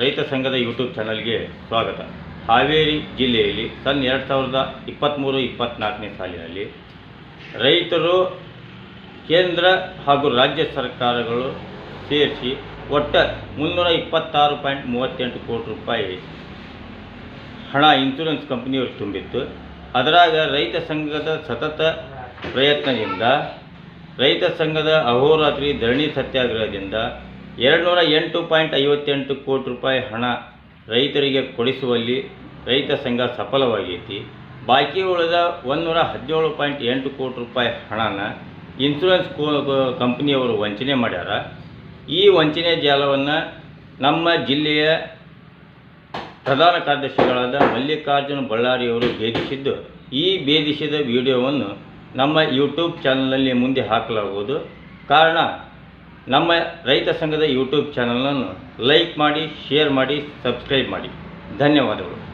ರೈತ ಸಂಘದ ಯೂಟ್ಯೂಬ್ ಚಾನಲ್ಗೆ ಸ್ವಾಗತ. ಹಾವೇರಿ ಜಿಲ್ಲೆಯಲ್ಲಿ ಸನ್ ಎರಡು ಸಾವಿರದ ಇಪ್ಪತ್ತ್ಮೂರು ಇಪ್ಪತ್ತ್ನಾಲ್ಕನೇ ಸಾಲಿನಲ್ಲಿ ರೈತರು ಕೇಂದ್ರ ಹಾಗೂ ರಾಜ್ಯ ಸರ್ಕಾರಗಳು ಸೇರಿಸಿ ಒಟ್ಟು ಮುನ್ನೂರ ಇಪ್ಪತ್ತಾರು ಪಾಯಿಂಟ್ ಮೂವತ್ತೆಂಟು ಕೋಟಿ ರೂಪಾಯಿ ಹಣ ಇನ್ಶೂರೆನ್ಸ್ ಕಂಪ್ನಿಯವರು ತುಂಬಿತ್ತು. ಅದರಾಗ ರೈತ ಸಂಘದ ಸತತ ಪ್ರಯತ್ನದಿಂದ ರೈತ ಸಂಘದ ಅಹೋರಾತ್ರಿ ಧರಣಿ ಸತ್ಯಾಗ್ರಹದಿಂದ ಎರಡುನೂರ ಎಂಟು ಪಾಯಿಂಟ್ ಐವತ್ತೆಂಟು ಕೋಟಿ ರೂಪಾಯಿ ಹಣ ರೈತರಿಗೆ ಕೊಡಿಸುವಲ್ಲಿ ರೈತ ಸಂಘ ಸಫಲವಾಗೈತಿ ಬಾಕಿ ಉಳಿದ ಒಂದುನೂರ ಹದಿನೇಳು ಪಾಯಿಂಟ್ ಎಂಟು ಕೋಟಿ ರೂಪಾಯಿ ಹಣನ ಇನ್ಶೂರೆನ್ಸ್ ಕೋ ಕಂಪ್ನಿಯವರು ವಂಚನೆ ಮಾಡ್ಯಾರ. ಈ ವಂಚನೆ ಜಾಲವನ್ನು ನಮ್ಮ ಜಿಲ್ಲೆಯ ಪ್ರಧಾನ ಕಾರ್ಯದರ್ಶಿಗಳಾದ ಮಲ್ಲಿಕಾರ್ಜುನ ಬಳ್ಳಾರಿಯವರು ಭೇದಿಸಿದ್ದು. ಈ ಭೇದಿಸಿದ ವಿಡಿಯೋವನ್ನು ನಮ್ಮ ಯೂಟ್ಯೂಬ್ ಚಾನಲ್ನಲ್ಲಿ ಮುಂದೆ ಹಾಕಲಾಗುವುದು. ಕಾರಣ ನಮ್ಮ ರೈತ ಸಂಘದ ಯೂಟ್ಯೂಬ್ ಚಾನಲನ್ನು ಲೈಕ್ ಮಾಡಿ ಶೇರ್ ಮಾಡಿ ಸಬ್ಸ್ಕ್ರೈಬ್ ಮಾಡಿ. ಧನ್ಯವಾದಗಳು.